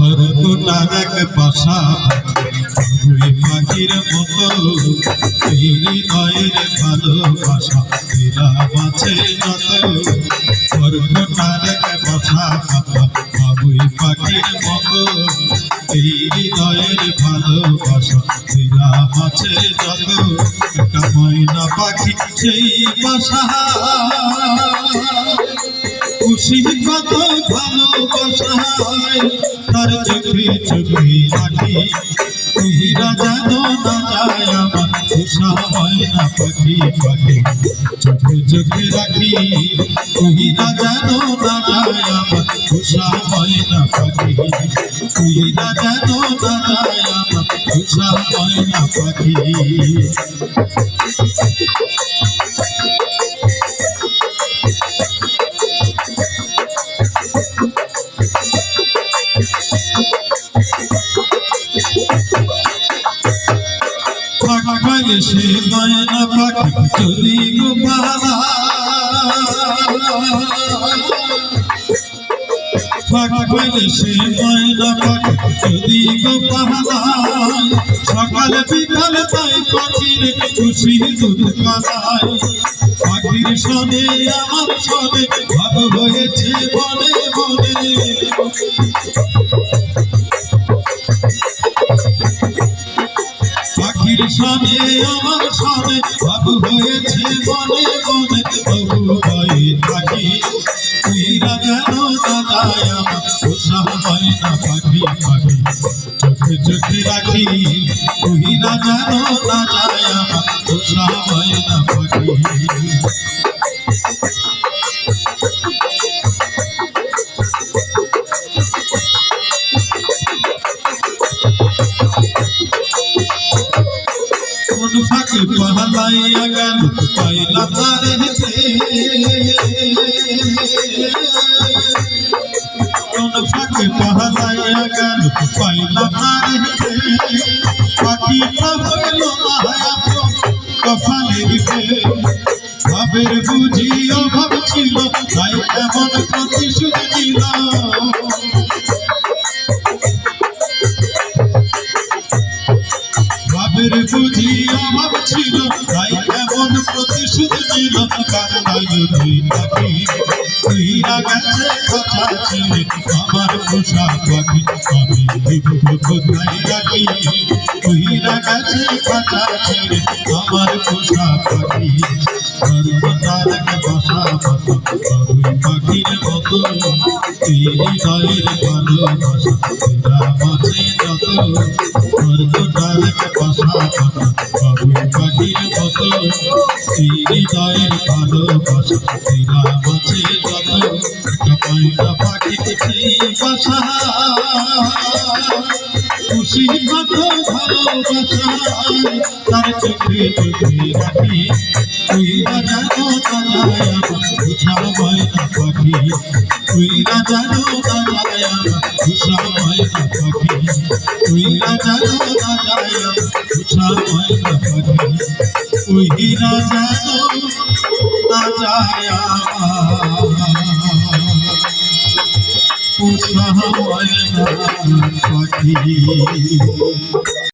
খরকোটার এক বাসা ওই পাখির মতো এই হৃদয়ের ভালোবাসা এরা বাঁচে যত। খরকোটার এক বাসা বাবুই পাখির মতো এই হৃদয়ের ভালোবাসা এরা বাঁচে যত। একটা ময়না পাখি সেই বাসা খুশি কত ভালোবাসায় তার চোখে চোখে রাখি তুহিরা জানো না যায় আমার খুশা হয় না পাখি পাখি চোখে চোখে রাখি। তুহিরা জানো না যায় আমার খুশা হয় না পাখি তুহিরা জানো না যায় আমার খুশা হয় না পাখি পাখি সে ময়না পাখি যদি গোপালা পাখি সে ময়না পাখি যদি তাই পাখির খুশি দুধ কানায় পাখির সনে আমার সনে ভাগ হয়েছে বলে বলে সনে আমার সনে বাবু হয়েছে মনে মনে বাবু ভয়ে থাকি তুইরা কেন দাদায় আমার। উৎসাহ হয় না পাখি পাখি। চোখে চোখে রাখি তুইরা কেন দাদায় আমার। উৎসাহ হয় না পাখি। কোন ফাঁকে পালাইয়া গেল পাইলা তারে কোন ফাঁকে পালাইয়া গেল পাইলা তারে এমন প্রতিশোধ নিল কান্দায় যদি থাকি তুইরা গেছে কথা ছেড়ে আমার পোষা পাখি আমি দিব কোথায় রাখি তুইরা গেছে কথা ছেড়ে আমার পোষা পাখি তার বাসা বাসা বাবুই পাখির মতো। এই হৃদয়ের ভালোবাসা যত মতো এই হৃদয়ের ভালোবাসা এরা মাঝে যত ময়না পাখিতে সেই বাসা খুশি কত ভালোবাসা তার চোখে চোখে রাখি তুই জানো দাদায় বুঝা ময়না পাখি তুই জানো দাদায় বুঝা ময়না পাখি তুই জানো দাদায় বুঝা ময়না পাখি তুই না জানো দাদায় বুঝা ময়না পাখি।